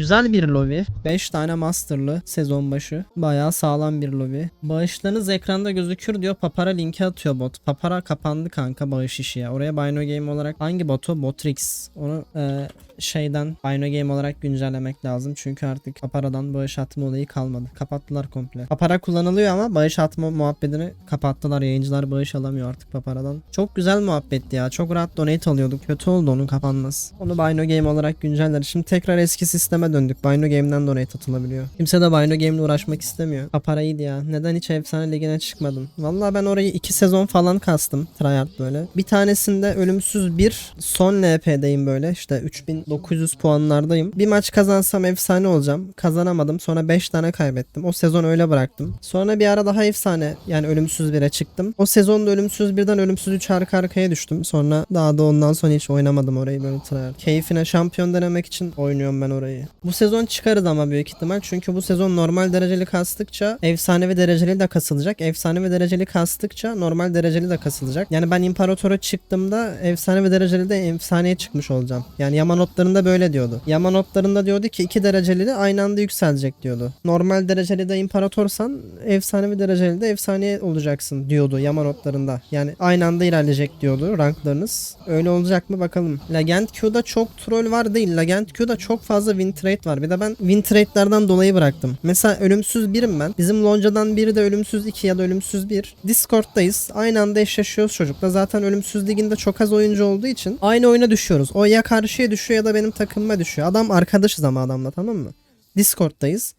Güzel bir lobi. 5 tane masterlı sezon başı. Bayağı sağlam bir lobi. Bağışlarınız ekranda gözükür diyor. Papara linki atıyor bot. Papara kapandı kanka bağış işi ya. Oraya Bino Game olarak hangi botu? Botrix. Onu e, şeyden Bino Game olarak güncellemek lazım. Çünkü artık Papara'dan bağış atma olayı kalmadı. Kapattılar komple. Papara kullanılıyor ama bağış atma muhabbetini kapattılar. Yayıncılar bağış alamıyor artık Papara'dan. Çok güzel muhabbetti ya. Çok rahat donate alıyorduk. Kötü oldu onun kapanması. Onu Bino Game olarak günceller. Şimdi tekrar eski sisteme döndük. Bino Game'den donate atılabiliyor. Kimse de Bino Game'le uğraşmak istemiyor. Papara iyiydi ya. Neden hiç efsane ligine çıkmadım? Vallahi ben orayı 2 sezon falan kastım. Tryhard böyle. Bir tanesinde ölümsüz bir son LP'deyim böyle. İşte 3900 puanlardayım. Bir maç kazansam efsane olacağım. Kazanamadım. Sonra 5 tane kaybettim. O sezon öyle bıraktım. Sonra bir ara daha efsane yani ölümsüz 1'e çıktım. O sezonda ölümsüz birden ölümsüz 3 arka arkaya düştüm. Sonra daha da ondan sonra hiç oynamadım orayı böyle tryhard. Keyfine şampiyon denemek için oynuyorum ben orayı. Bu sezon çıkarız ama büyük ihtimal. Çünkü bu sezon normal dereceli kastıkça efsanevi dereceli de kasılacak. Efsanevi dereceli kastıkça normal dereceli de kasılacak. Yani ben imparatora çıktığımda efsanevi dereceli de efsaneye çıkmış olacağım. Yani Yama notlarında böyle diyordu. Yama notlarında diyordu ki 2 dereceli de aynı anda yükselecek diyordu. Normal dereceli de imparatorsan efsanevi dereceli de efsaneye olacaksın diyordu Yama notlarında. Yani aynı anda ilerleyecek diyordu ranklarınız. Öyle olacak mı bakalım. Legend Q'da çok troll var değil. Legend Q'da çok fazla win trade var. Bir de ben win trade'lerden dolayı bıraktım. Mesela ölümsüz birim ben. Bizim loncadan biri de ölümsüz 2 ya da ölümsüz 1. Discord'dayız. Aynı anda eşleşiyoruz çocukla. Zaten ölümsüz liginde çok az oyuncu olduğu için aynı oyuna düşüyoruz. O ya karşıya düşüyor ya da benim takımıma düşüyor. Adam arkadaşız ama adamla tamam mı? Discord'dayız.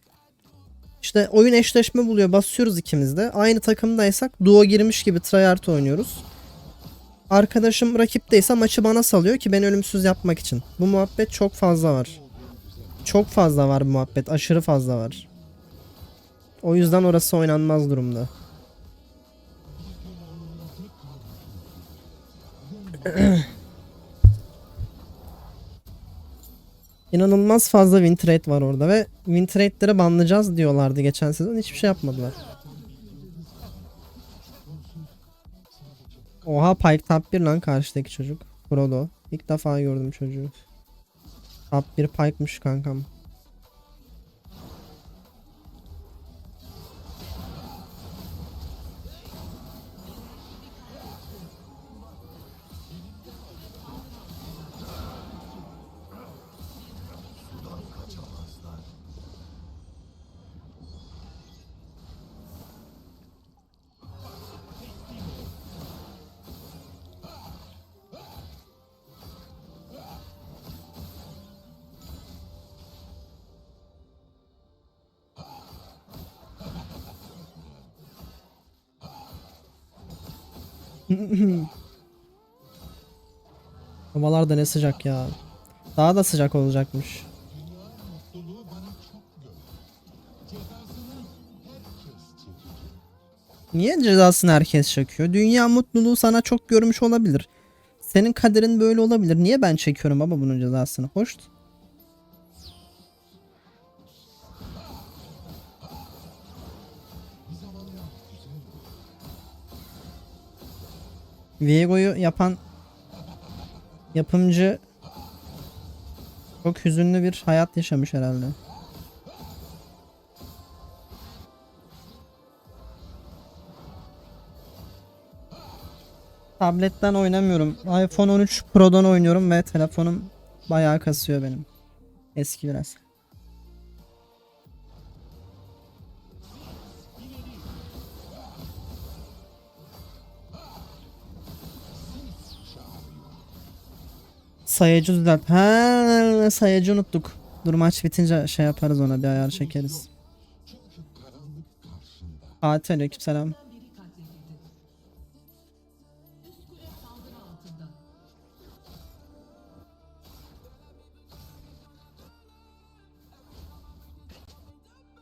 İşte oyun eşleşme buluyor. Basıyoruz ikimiz de. Aynı takımdaysak duo girmiş gibi tryhard oynuyoruz. Arkadaşım rakipteyse maçı bana salıyor ki beni ölümsüz yapmak için. Bu muhabbet çok fazla var. Çok fazla var bu muhabbet. Aşırı fazla var. O yüzden orası oynanmaz durumda. İnanılmaz fazla win trade var orada ve win trade'leri banlayacağız diyorlardı geçen sezon. Hiçbir şey yapmadılar. Oha Pike top 1 lan karşıdaki çocuk. Frodo. İlk defa gördüm çocuğu. Top 1 Pike'mış kankam. Havalar da ne sıcak ya. Daha da sıcak olacakmış. Niye cezasını herkes çekiyor? Dünya mutluluğu sana çok görmüş olabilir. Senin kaderin böyle olabilir. Niye ben çekiyorum baba bunun cezasını? Hoş. Viego'yu yapan yapımcı çok hüzünlü bir hayat yaşamış herhalde. Tabletten oynamıyorum. iPhone 13 Pro'dan oynuyorum ve telefonum bayağı kasıyor benim. Eski biraz. Sayacı düzelt. Ha, sayacı unuttuk. Dur maç bitince şey yaparız ona bir ayar çekeriz. Fatih aleykümselam.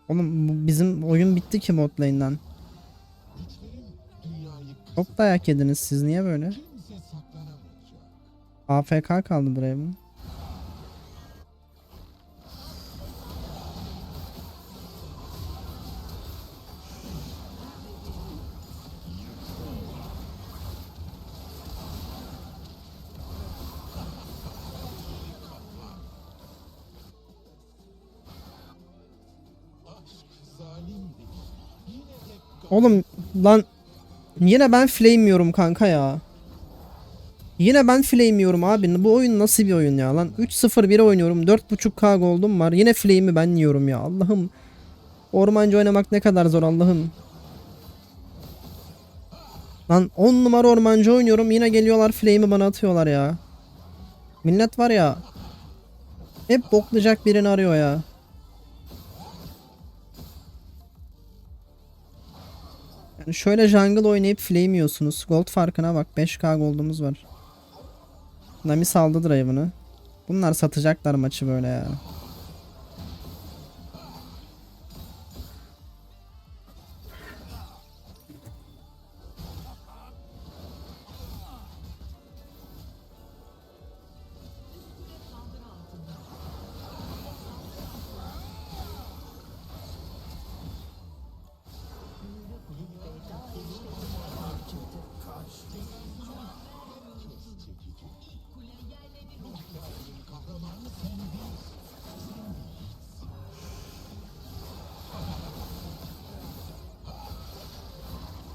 Oğlum bizim oyun bitti ki bot lane'den. Çok dayak yediniz siz niye böyle? AFK kaldı buraya mı? Oğlum lan yine ben flamemiyorum kanka ya. Yine ben flamemiyorum abi. Bu oyun nasıl bir oyun ya lan? 3-0-1 oynuyorum. 4.5k gold'um var. Yine flame'i ben yiyorum ya. Allah'ım. Ormancı oynamak ne kadar zor Allah'ım. Lan 10 numara ormancı oynuyorum. Yine geliyorlar flame'i bana atıyorlar ya. Millet var ya. Hep boklayacak birini arıyor ya. Yani şöyle jungle oynayıp flame yiyorsunuz. Gold farkına bak. 5k gold'umuz var. Nami saldı drive'ını. Bunlar satacaklar maçı böyle ya.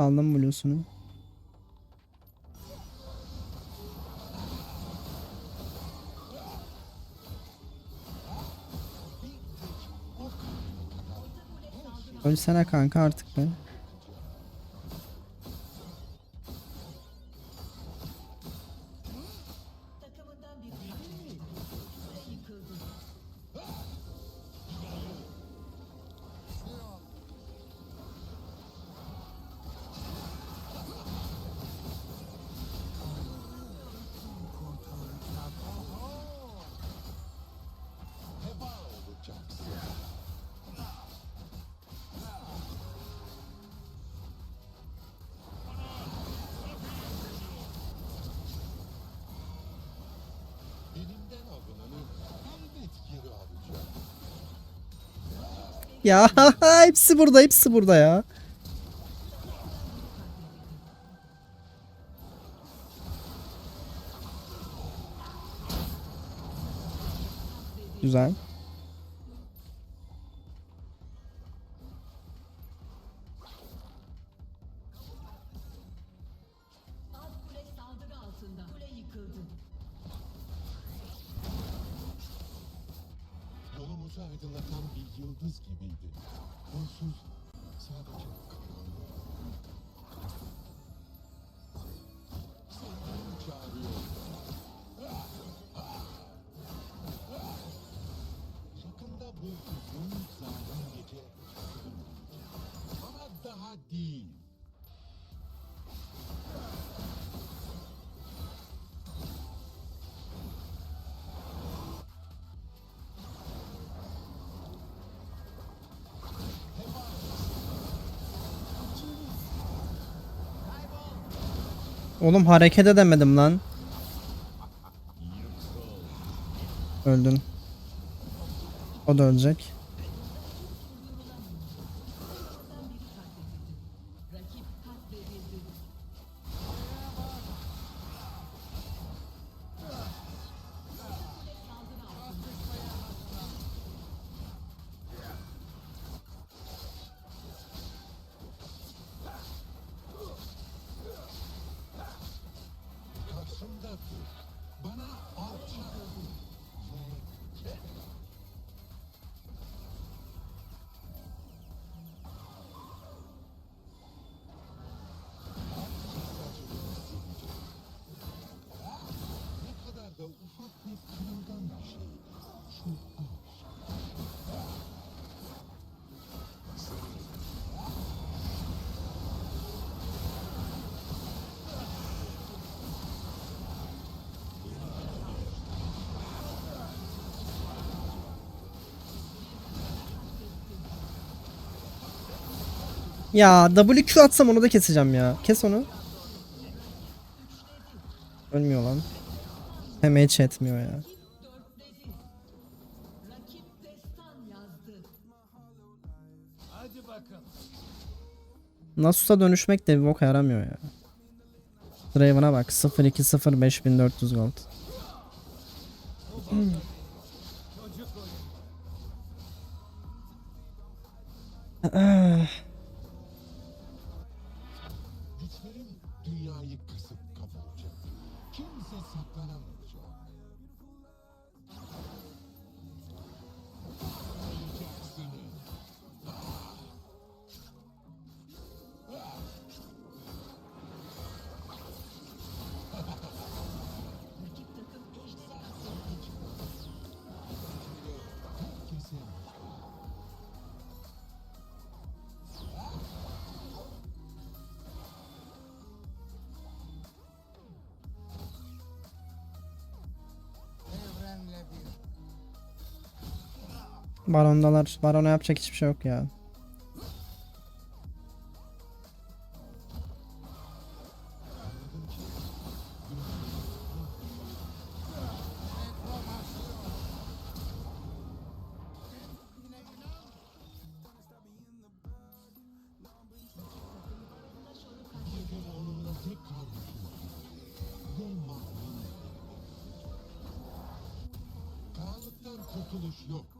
Aldım blues'unu. Ölsene kanka artık be. Ya hepsi burada hepsi burada ya. Güzel. Oğlum hareket edemedim lan. Öldün. O da ölecek. Ya WQ atsam onu da keseceğim ya. Kes onu. Ölmüyor lan. Hem hiç etmiyor ya. Nasus'a dönüşmek de bir boka yaramıyor ya. Draven'a bak 0-2-0 5400 gold. Güçlerin Barondalar. Barona yapacak hiçbir şey yok ya. bir gün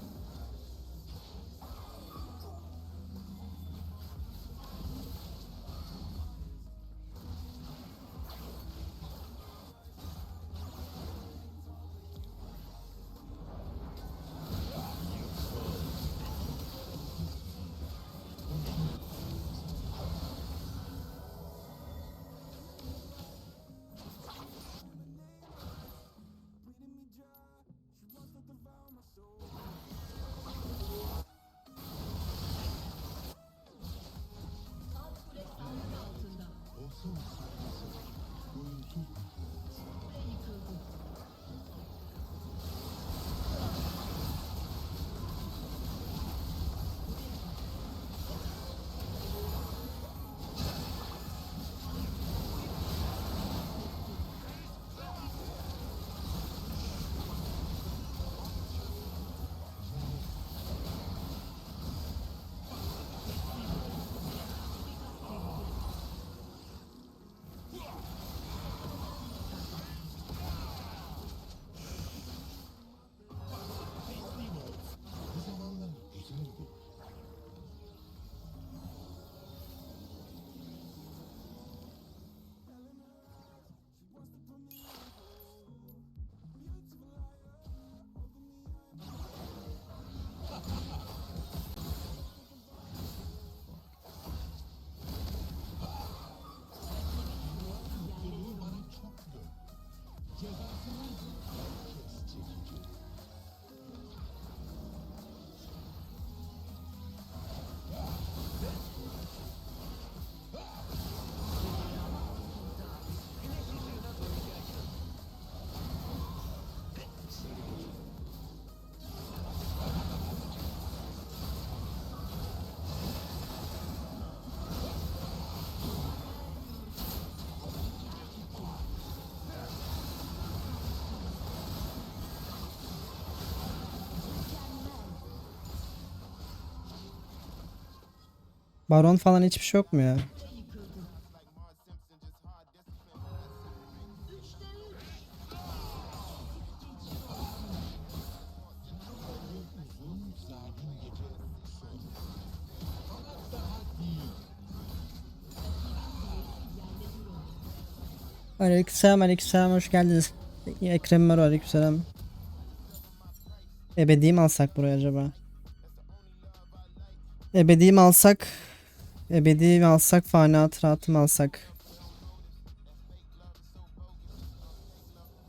Baron falan hiçbir şey yok mu ya? Aleykümselam aleykümselam hoş geldiniz. Ekrem Mero aleykümselam. Ebedi mi alsak buraya acaba? Ebedi mi alsak? Ebedi mi alsak? Fani hatıratı mı alsak?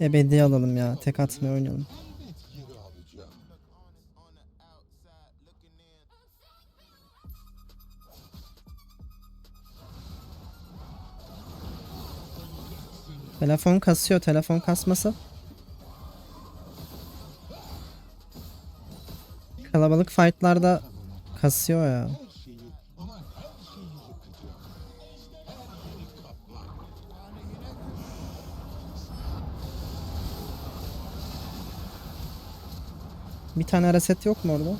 Ebedi alalım ya. Tek atmaya oynayalım. Telefon kasıyor. Telefon kasmasa. Kalabalık fightlarda Kasıyor ya. Bir tane reset yok mu orada?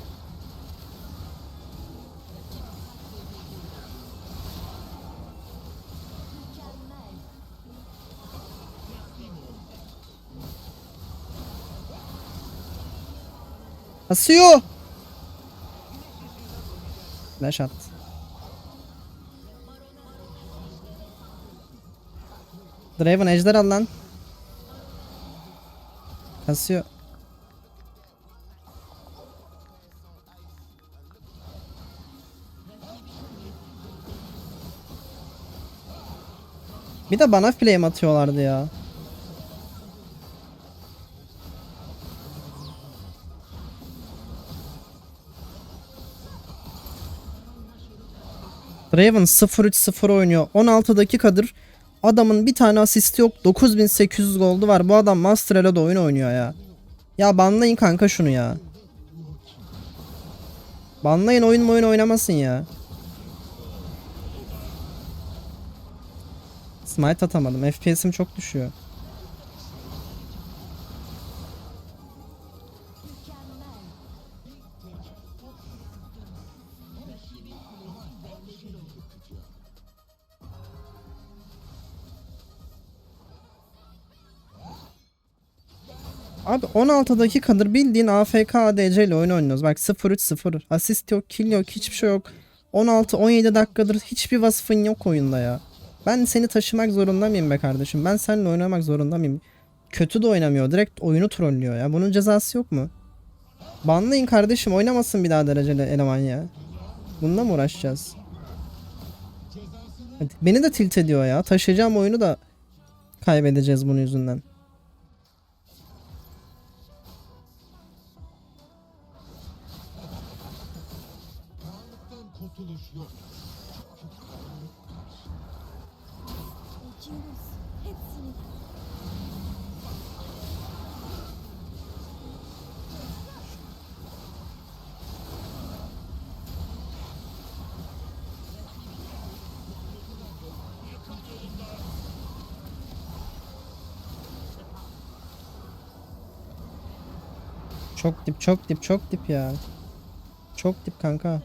Kasıyor. Flash at. Draven ejder al lan. Kasıyor. Bir de bana flame atıyorlardı ya. Draven 0-3-0 oynuyor. 16 dakikadır adamın bir tane asisti yok. 9800 goldu var. Bu adam Master Elo'da oyun oynuyor ya. Ya banlayın kanka şunu ya. Banlayın oyun oyun oynamasın ya. Smite atamadım. FPS'im çok düşüyor. Abi 16 dakikadır bildiğin AFK ADC ile oyun oynuyoruz. Bak 0-3-0. Asist yok, kill yok, hiçbir şey yok. 16-17 dakikadır hiçbir vasfın yok oyunda ya. Ben seni taşımak zorunda mıyım be kardeşim? Ben seninle oynamak zorunda mıyım? Kötü de oynamıyor. Direkt oyunu trollüyor ya. Bunun cezası yok mu? Banlayın kardeşim. Oynamasın bir daha dereceli eleman ya. Bununla mı uğraşacağız? Beni de tilt ediyor ya. Taşıyacağım oyunu da kaybedeceğiz bunun yüzünden. Kurtuluş yok. Çok dip, çok dip, çok dip ya. Çok dip kanka.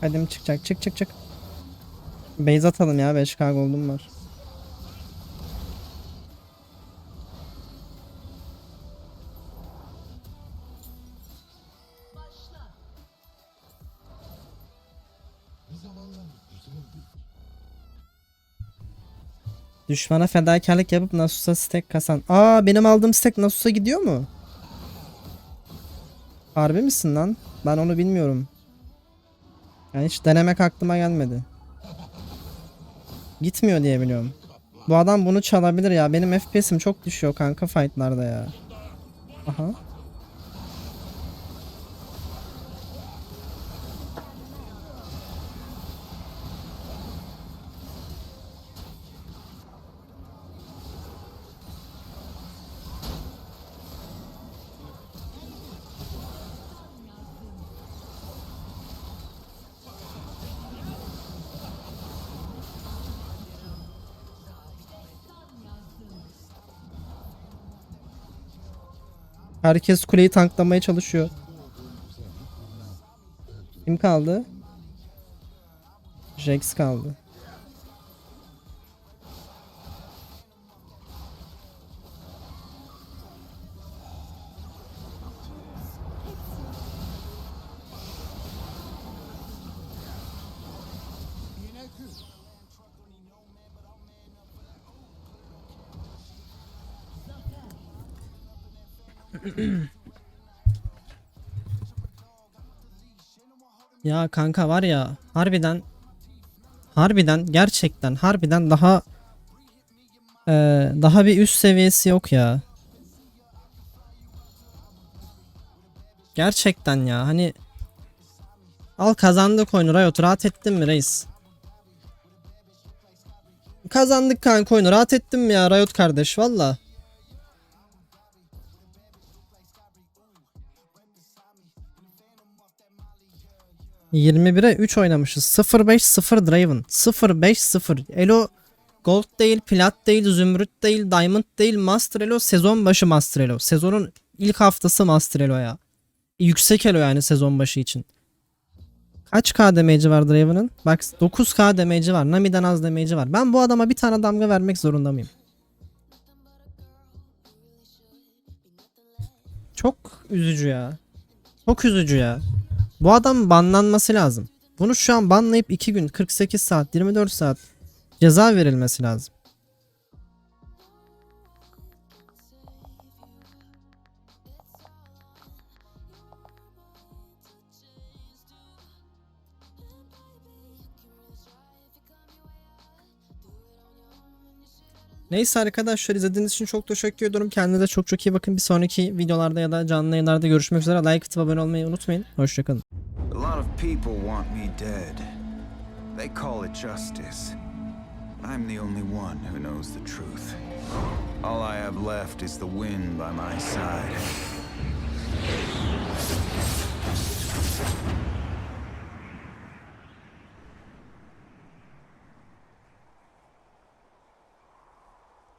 Hadi mi çıkacak? Çık çık çık. Base atalım ya 5k gold'um var. Düşmana fedakarlık yapıp Nasus'a stack kasan. Aa benim aldığım stack Nasus'a gidiyor mu? Harbi misin lan? Ben onu bilmiyorum. Yani hiç denemek aklıma gelmedi. Gitmiyor diye biliyorum. Bu adam bunu çalabilir ya. Benim FPS'im çok düşüyor kanka fightlarda ya. Aha. Herkes kuleyi tanklamaya çalışıyor. Kim kaldı? Jax kaldı. Ya kanka var ya harbiden harbiden gerçekten harbiden daha eee, daha bir üst seviyesi yok ya. Gerçekten ya hani al kazandık oyunu Riot rahat ettin mi reis? Kazandık kanka oyunu rahat ettin mi ya Riot kardeş valla. ...21'e 3 oynamışız. 0-5-0 Draven. 0-5-0. Elo Gold değil, Plat değil, Zümrüt değil, Diamond değil, Master Elo sezon başı Master Elo. Sezonun ilk haftası Master Elo ya. Yüksek Elo yani sezon başı için. Kaç K damage'i var Draven'ın? Bak 9K damage'i var. Nami'den az damage'i var. Ben bu adama bir tane damga vermek zorunda mıyım? Çok üzücü ya. Çok üzücü ya. Bu adam banlanması lazım. Bunu şu an banlayıp 2 gün 48 saat 24 saat ceza verilmesi lazım. Neyse arkadaşlar izlediğiniz için çok teşekkür ediyorum. Kendinize çok çok iyi bakın. Bir sonraki videolarda ya da canlı yayınlarda görüşmek üzere. Like atıp abone olmayı unutmayın. Hoşçakalın. A lot of people want me dead. They call it justice. I'm the only one who knows the truth. All I have left is the wind by my side.